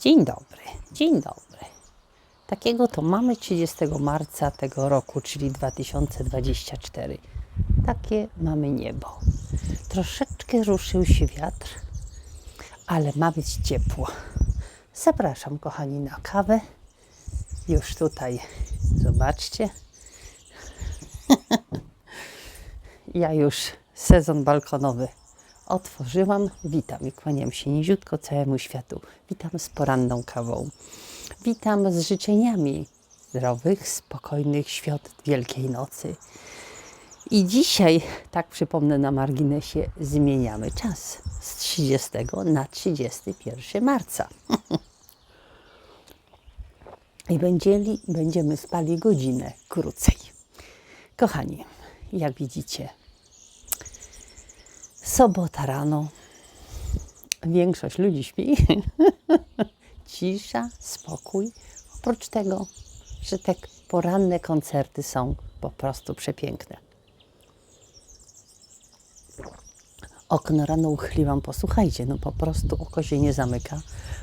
Dzień dobry, dzień dobry. Takiego to mamy 30 marca tego roku, czyli 2024. Takie mamy niebo. Troszeczkę ruszył się wiatr, ale ma być ciepło. Zapraszam, kochani, na kawę. Już tutaj, zobaczcie. Ja już sezon balkonowy otworzyłam. Witam i kłaniam się niziutko całemu światu. Witam z poranną kawą. Witam z życzeniami zdrowych, spokojnych świąt Wielkiej Nocy. I dzisiaj, tak przypomnę na marginesie, zmieniamy czas z 30 na 31 marca. I będzieli, będziemy spali godzinę krócej. Kochani, jak widzicie, sobota rano, większość ludzi śpi, cisza, spokój. Oprócz tego, że te poranne koncerty są po prostu przepiękne. Okno rano uchyliłam, posłuchajcie, no po prostu oko się nie zamyka,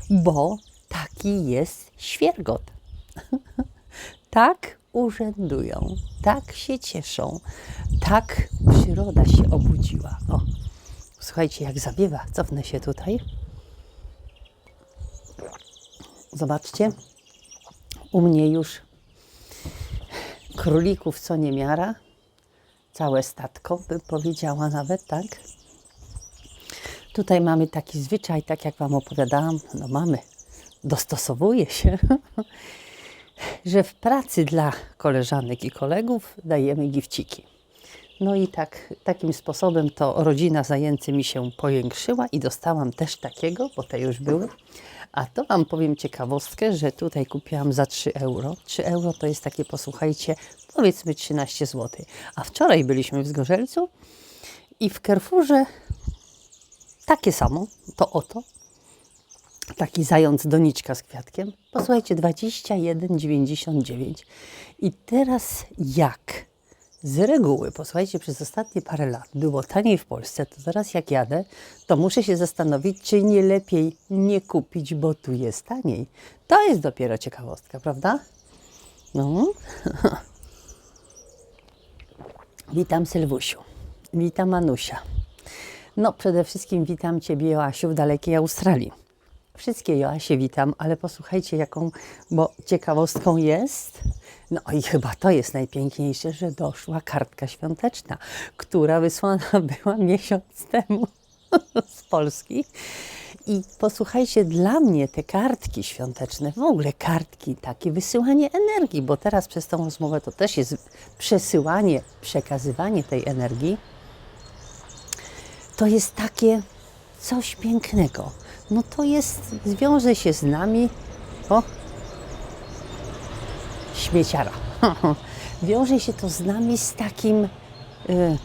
bo taki jest świergot. tak urzędują, tak się cieszą, tak przyroda się obudziła. O, słuchajcie, jak zawiewa, cofnę się tutaj. Zobaczcie, u mnie już królików co niemiara, całe statko, bym powiedziała nawet, tak? Tutaj mamy taki zwyczaj, tak jak Wam opowiadałam, no mamy, dostosowuje się, że w pracy dla koleżanek i kolegów dajemy gifciki. No i tak, takim sposobem to rodzina zajęcy mi się powiększyła i dostałam też takiego, bo te już były. A to Wam powiem ciekawostkę, że tutaj kupiłam za 3 euro. 3 euro to jest takie, posłuchajcie, powiedzmy 13 zł. A wczoraj byliśmy w Zgorzelcu i w Carrefourze takie samo, to oto, taki zając doniczka z kwiatkiem. Posłuchajcie, 21,99. I teraz jak z reguły, posłuchajcie, przez ostatnie parę lat było taniej w Polsce, to teraz jak jadę, to muszę się zastanowić, czy nie lepiej nie kupić, bo tu jest taniej. To jest dopiero ciekawostka, prawda? No. Witam Sylwusiu. Witam Anusia. No, przede wszystkim witam Ciebie, Joasiu, w dalekiej Australii. Wszystkie Joasie witam, ale posłuchajcie, jaką, bo ciekawostką jest, no i chyba to jest najpiękniejsze, że doszła kartka świąteczna, która wysłana była miesiąc temu z Polski. I posłuchajcie, dla mnie te kartki świąteczne, w ogóle kartki, takie wysyłanie energii, bo teraz przez tą rozmowę to też jest przesyłanie, przekazywanie tej energii to jest takie coś pięknego. No to jest, zwiąże się z nami, o, śmieciara. Wiąże się to z nami z takim, y,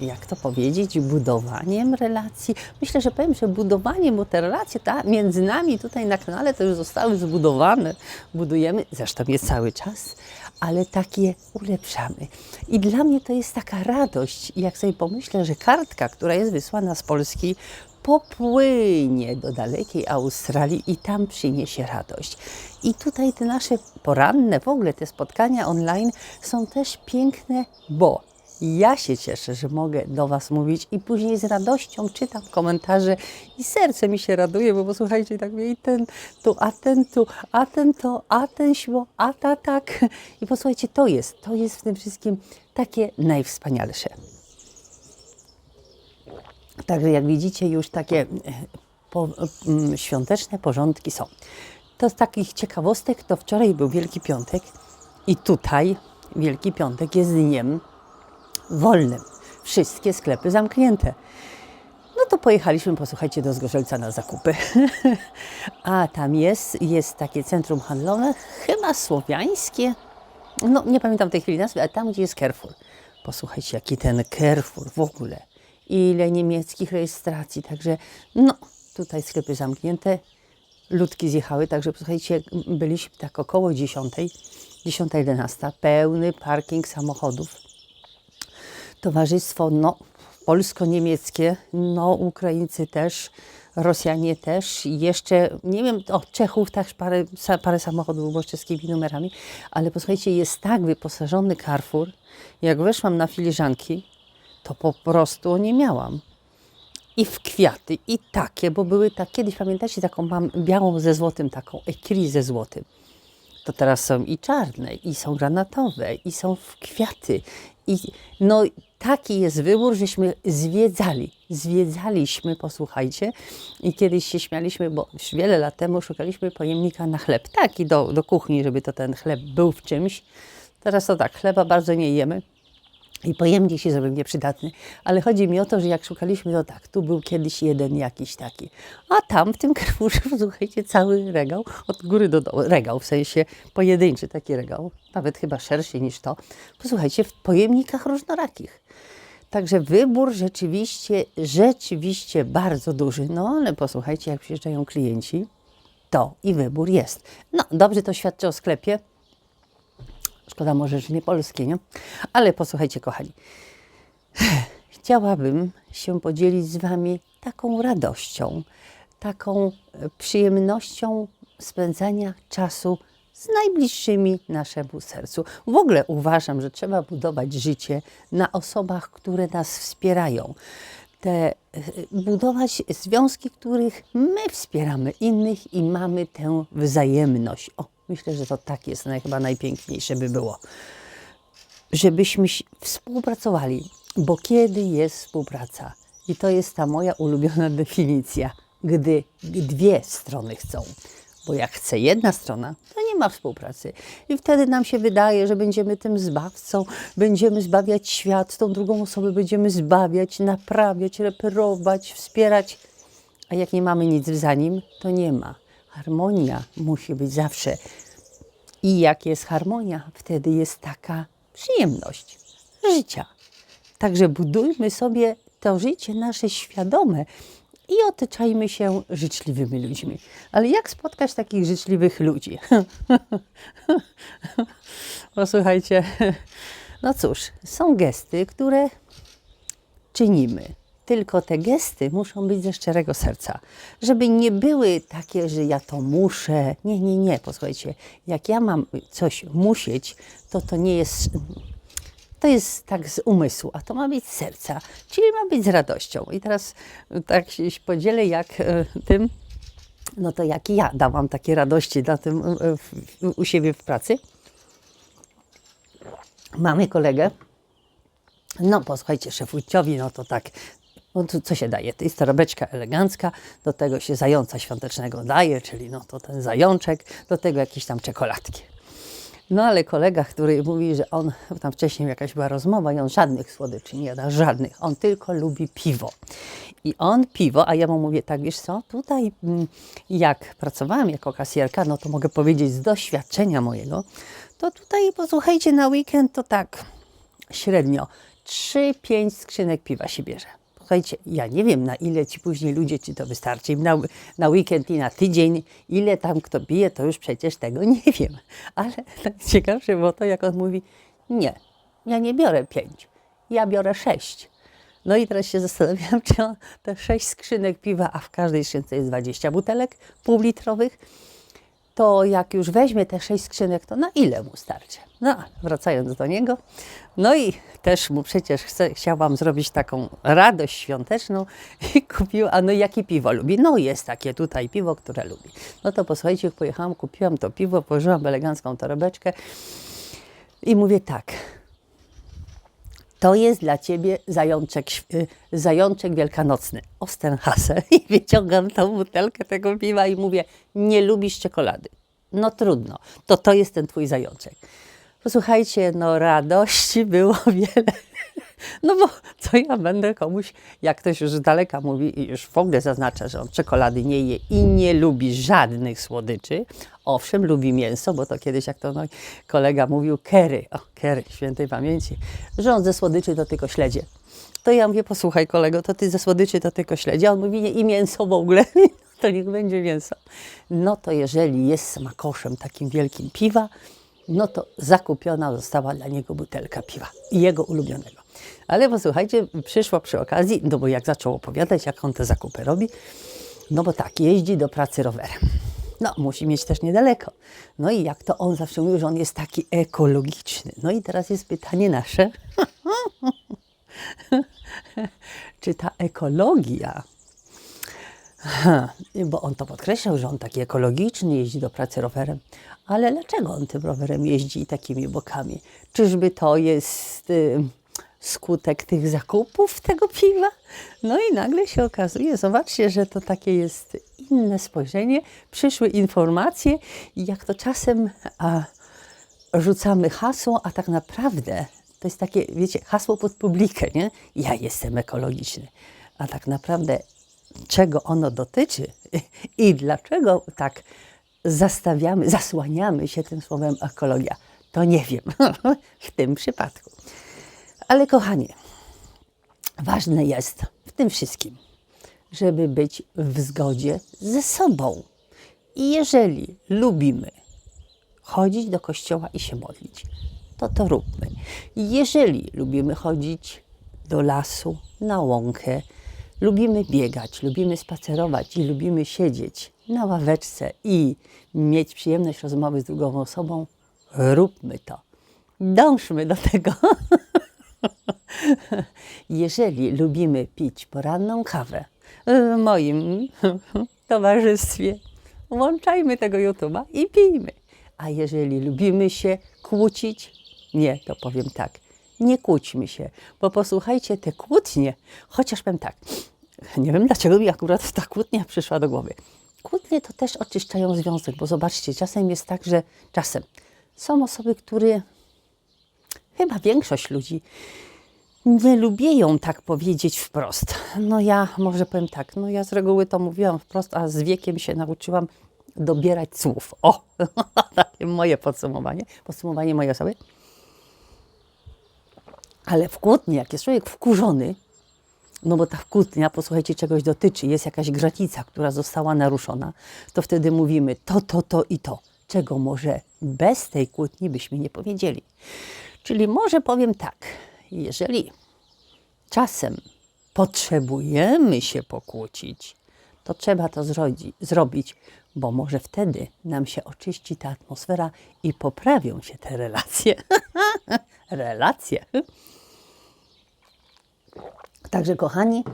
jak to powiedzieć, budowaniem relacji. Myślę, że powiem, że budowaniem, bo te relacje ta, między nami tutaj na kanale to już zostały zbudowane. Budujemy, zresztą je cały czas, ale takie ulepszamy. I dla mnie to jest taka radość, jak sobie pomyślę, że kartka, która jest wysłana z Polski, popłynie do dalekiej Australii i tam przyniesie radość. I tutaj te nasze poranne, w ogóle te spotkania online są też piękne, bo ja się cieszę, że mogę do Was mówić i później z radością czytam komentarze i serce mi się raduje, bo posłuchajcie, tak mnie i ten tu, a ten tu, a ten to, a ten śło, a ta tak. I posłuchajcie, to jest, to jest w tym wszystkim takie najwspanialsze. Także jak widzicie, już takie e, po, m, świąteczne porządki są. To z takich ciekawostek, to wczoraj był Wielki Piątek i tutaj Wielki Piątek jest dniem wolnym. Wszystkie sklepy zamknięte. No to pojechaliśmy, posłuchajcie, do Zgorzelca na zakupy. A tam jest, jest takie centrum handlowe, chyba słowiańskie. No nie pamiętam w tej chwili nazwy, ale tam gdzie jest Carrefour. Posłuchajcie, jaki ten Carrefour w ogóle. Ile niemieckich rejestracji, także no tutaj sklepy zamknięte, ludki zjechały, także posłuchajcie, byliśmy tak około 10, 10-11, pełny parking samochodów. Towarzystwo no, polsko-niemieckie, no Ukraińcy też, Rosjanie też, jeszcze, nie wiem, o Czechów też parę, parę samochodów było z czeskimi numerami, ale posłuchajcie, jest tak wyposażony Carrefour, jak weszłam na filiżanki, to po prostu nie miałam. I w kwiaty, i takie, bo były tak, kiedyś pamiętacie taką mam białą ze złotym, taką ekri ze złotym to teraz są i czarne, i są granatowe, i są w kwiaty. I no taki jest wybór, żeśmy zwiedzali. Zwiedzaliśmy, posłuchajcie. I kiedyś się śmialiśmy, bo już wiele lat temu szukaliśmy pojemnika na chleb. Taki do, do kuchni, żeby to ten chleb był w czymś. Teraz to tak, chleba bardzo nie jemy. I pojemnik się zrobił nieprzydatny, ale chodzi mi o to, że jak szukaliśmy, to tak, tu był kiedyś jeden jakiś taki, a tam w tym Carrefourze, słuchajcie, cały regał, od góry do dołu, regał, w sensie pojedynczy taki regał, nawet chyba szerszy niż to, posłuchajcie, w pojemnikach różnorakich. Także wybór rzeczywiście, rzeczywiście bardzo duży, no ale posłuchajcie, jak przyjeżdżają klienci, to i wybór jest. No, dobrze to świadczy o sklepie, Szkoda może, że nie polskie, nie? Ale posłuchajcie, kochani. Chciałabym się podzielić z Wami taką radością, taką e, przyjemnością spędzania czasu z najbliższymi naszemu sercu. W ogóle uważam, że trzeba budować życie na osobach, które nas wspierają. Te, e, budować związki, których my wspieramy innych i mamy tę wzajemność. O, myślę, że to tak jest naj, chyba najpiękniejsze by było żebyśmy współpracowali, bo kiedy jest współpraca? I to jest ta moja ulubiona definicja, gdy dwie strony chcą. Bo jak chce jedna strona, to nie ma współpracy. I wtedy nam się wydaje, że będziemy tym zbawcą, będziemy zbawiać świat, tą drugą osobę będziemy zbawiać, naprawiać, reperować, wspierać. A jak nie mamy nic za nim, to nie ma. Harmonia musi być zawsze. I jak jest harmonia, wtedy jest taka przyjemność życia. Także budujmy sobie to życie nasze świadome i otaczajmy się życzliwymi ludźmi. Ale jak spotkać takich życzliwych ludzi? Posłuchajcie, no cóż, są gesty, które czynimy. Tylko te gesty muszą być ze szczerego serca, żeby nie były takie, że ja to muszę. Nie, nie, nie, posłuchajcie, jak ja mam coś musieć, to to nie jest. To jest tak z umysłu, a to ma być z serca, czyli ma być z radością. I teraz tak się podzielę jak e, tym, no to jak ja dałam takie radości na tym e, w, u siebie w pracy. Mamy kolegę, no, posłuchajcie, szefuciowi, no to tak, no co się daje? To jest torebeczka elegancka, do tego się zająca świątecznego daje, czyli no to ten zajączek, do tego jakieś tam czekoladki. No ale kolega, który mówi, że on, tam wcześniej jakaś była rozmowa i on żadnych słodyczy nie jada, żadnych, on tylko lubi piwo. I on piwo, a ja mu mówię, tak wiesz co, tutaj mm, jak pracowałam jako kasjerka, no to mogę powiedzieć z doświadczenia mojego, to tutaj posłuchajcie, na weekend to tak średnio 3-5 skrzynek piwa się bierze. Słuchajcie, ja nie wiem na ile ci później ludzie, czy to wystarczy na, na weekend i na tydzień, ile tam kto pije, to już przecież tego nie wiem. Ale najciekawsze było to, jak on mówi, nie, ja nie biorę pięć, ja biorę sześć. No i teraz się zastanawiam, czy on te sześć skrzynek piwa, a w każdej skrzynce jest 20 butelek półlitrowych, to jak już weźmie te sześć skrzynek, to na ile mu starczy? No, wracając do niego, no i też mu przecież chce, chciałam zrobić taką radość świąteczną i kupił, a no jakie piwo lubi? No jest takie tutaj piwo, które lubi. No to posłuchajcie, pojechałam, kupiłam to piwo, położyłam elegancką torebeczkę i mówię tak, to jest dla ciebie zajączek, y, zajączek wielkanocny, Osterhase. I wyciągam tą butelkę tego piwa i mówię, nie lubisz czekolady. No trudno, to to jest ten twój zajączek. Posłuchajcie, no radości było wiele. No bo co ja będę komuś, jak ktoś już z daleka mówi i już w ogóle zaznacza, że on czekolady nie je i nie lubi żadnych słodyczy. Owszem, lubi mięso, bo to kiedyś, jak to mój kolega mówił, kery, o kery, świętej pamięci, że on ze słodyczy to tylko śledzie. To ja mówię, posłuchaj kolego, to ty ze słodyczy to tylko śledzie. A on mówi, nie, i mięso w ogóle, to niech będzie mięso. No to jeżeli jest smakoszem takim wielkim piwa, no to zakupiona została dla niego butelka piwa jego ulubionego. Ale posłuchajcie, przyszło przy okazji, no bo jak zaczął opowiadać, jak on te zakupy robi, No bo tak, jeździ do pracy rowerem. No, musi mieć też niedaleko. No i jak to on zawsze mówi, że on jest taki ekologiczny. No i teraz jest pytanie nasze. Czy ta ekologia, bo on to podkreślał, że on taki ekologiczny, jeździ do pracy rowerem, ale dlaczego on tym rowerem jeździ i takimi bokami? Czyżby to jest y, skutek tych zakupów tego piwa? No i nagle się okazuje, zobaczcie, że to takie jest inne spojrzenie, przyszły informacje, jak to czasem a, rzucamy hasło, a tak naprawdę to jest takie, wiecie, hasło pod publikę, nie? Ja jestem ekologiczny. A tak naprawdę czego ono dotyczy i dlaczego tak zastawiamy, zasłaniamy się tym słowem ekologia, to nie wiem w tym przypadku. Ale kochanie, ważne jest w tym wszystkim, żeby być w zgodzie ze sobą. I jeżeli lubimy chodzić do kościoła i się modlić, to to róbmy. Jeżeli lubimy chodzić do lasu, na łąkę, lubimy biegać, lubimy spacerować i lubimy siedzieć na ławeczce i mieć przyjemność rozmowy z drugą osobą, róbmy to. Dążmy do tego. Jeżeli lubimy pić poranną kawę w moim towarzystwie, włączajmy tego YouTube'a i pijmy. A jeżeli lubimy się kłócić, nie, to powiem tak, nie kłóćmy się, bo posłuchajcie, te kłótnie, chociaż powiem tak, nie wiem dlaczego mi akurat ta kłótnia przyszła do głowy. Kłótnie to też oczyszczają związek, bo zobaczcie, czasem jest tak, że czasem są osoby, które, chyba większość ludzi, nie lubią tak powiedzieć wprost. No ja może powiem tak, no ja z reguły to mówiłam wprost, a z wiekiem się nauczyłam dobierać słów. O, takie moje podsumowanie, podsumowanie mojej osoby. Ale w kłótni, jak jest człowiek wkurzony, no bo ta kłótnia, posłuchajcie, czegoś dotyczy, jest jakaś granica, która została naruszona, to wtedy mówimy to, to, to i to, czego może bez tej kłótni byśmy nie powiedzieli. Czyli może powiem tak, jeżeli czasem potrzebujemy się pokłócić, to trzeba to zrobić, bo może wtedy nam się oczyści ta atmosfera i poprawią się te relacje. relacje. Także kochani,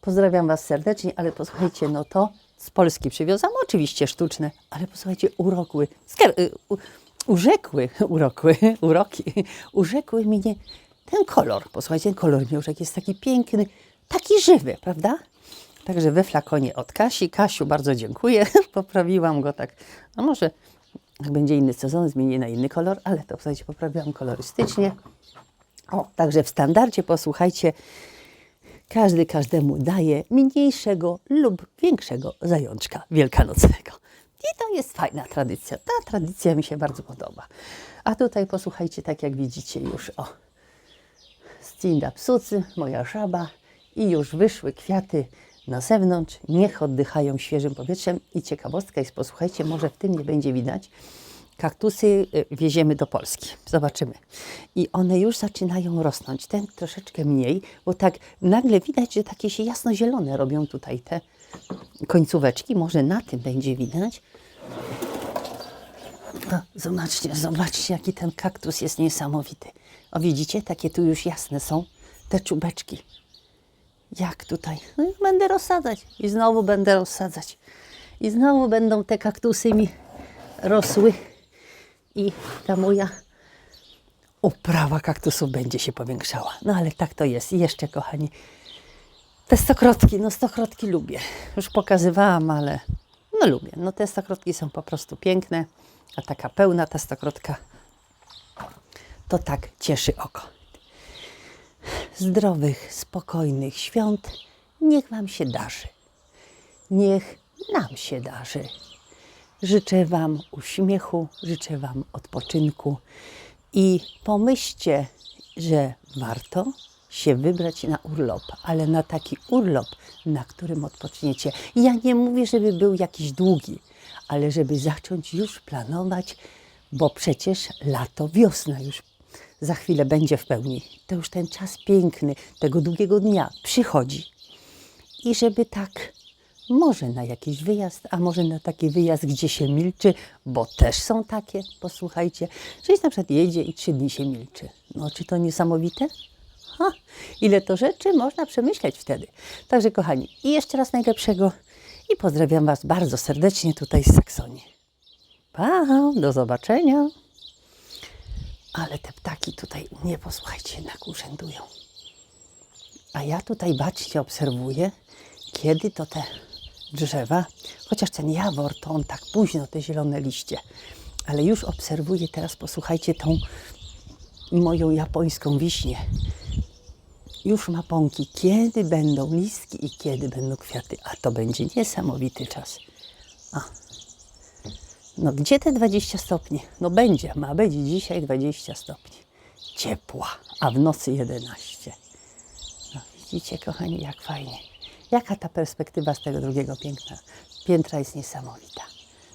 pozdrawiam Was serdecznie, ale posłuchajcie, no to z Polski przywiozłam, oczywiście sztuczne, ale posłuchajcie, urokły, y, urzekły, urokły, uroki, urzekły mnie ten kolor. Posłuchajcie, ten kolor miążek jest taki piękny, taki żywy, prawda? Także we flakonie od Kasi. Kasiu, bardzo dziękuję. Poprawiłam go tak, no może jak będzie inny sezon, zmienię na inny kolor, ale to słuchajcie, poprawiłam kolorystycznie. O, także w standardzie posłuchajcie, każdy każdemu daje mniejszego lub większego zajączka wielkanocnego. I to jest fajna tradycja. Ta tradycja mi się bardzo podoba. A tutaj posłuchajcie, tak jak widzicie już, o, Scinda psucy, moja żaba i już wyszły kwiaty na zewnątrz, niech oddychają świeżym powietrzem i ciekawostka jest, posłuchajcie, może w tym nie będzie widać, kaktusy y, wieziemy do Polski, zobaczymy. I one już zaczynają rosnąć, ten troszeczkę mniej, bo tak nagle widać, że takie się jasno-zielone robią tutaj te końcóweczki, może na tym będzie widać. O, zobaczcie, zobaczcie, jaki ten kaktus jest niesamowity. O, widzicie, takie tu już jasne są te czubeczki. Jak tutaj? No będę rozsadzać. I znowu będę rozsadzać. I znowu będą te kaktusy mi rosły. I ta moja uprawa kaktusów będzie się powiększała. No ale tak to jest. I jeszcze, kochani, te stokrotki. No stokrotki lubię. Już pokazywałam, ale no lubię. No te stokrotki są po prostu piękne. A taka pełna ta stokrotka to tak cieszy oko zdrowych, spokojnych świąt. Niech Wam się darzy. Niech nam się darzy. Życzę Wam uśmiechu, życzę Wam odpoczynku i pomyślcie, że warto się wybrać na urlop, ale na taki urlop, na którym odpoczniecie. Ja nie mówię, żeby był jakiś długi, ale żeby zacząć już planować, bo przecież lato, wiosna już za chwilę będzie w pełni. To już ten czas piękny tego długiego dnia przychodzi. I żeby tak Może na jakiś wyjazd, a może na taki wyjazd, gdzie się milczy, bo też są takie, posłuchajcie, że na przykład jedzie i trzy dni się milczy. No, czy to niesamowite? Ha, ile to rzeczy można przemyśleć wtedy. Także, kochani, i jeszcze raz najlepszego i pozdrawiam Was bardzo serdecznie tutaj z Saksonii. Pa, do zobaczenia. Ale te ptaki tutaj, nie posłuchajcie, jednak urzędują. A ja tutaj bacznie obserwuję, kiedy to te drzewa, chociaż ten jawor to on tak późno, te zielone liście, ale już obserwuję teraz, posłuchajcie, tą moją japońską wiśnię. Już ma pąki, kiedy będą listki i kiedy będą kwiaty, a to będzie niesamowity czas. A. No gdzie te 20 stopni? No będzie, ma być dzisiaj 20 stopni. Ciepła, a w nocy 11. No, widzicie, kochani, jak fajnie. Jaka ta perspektywa z tego drugiego piękna, piętra jest niesamowita.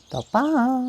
To pa!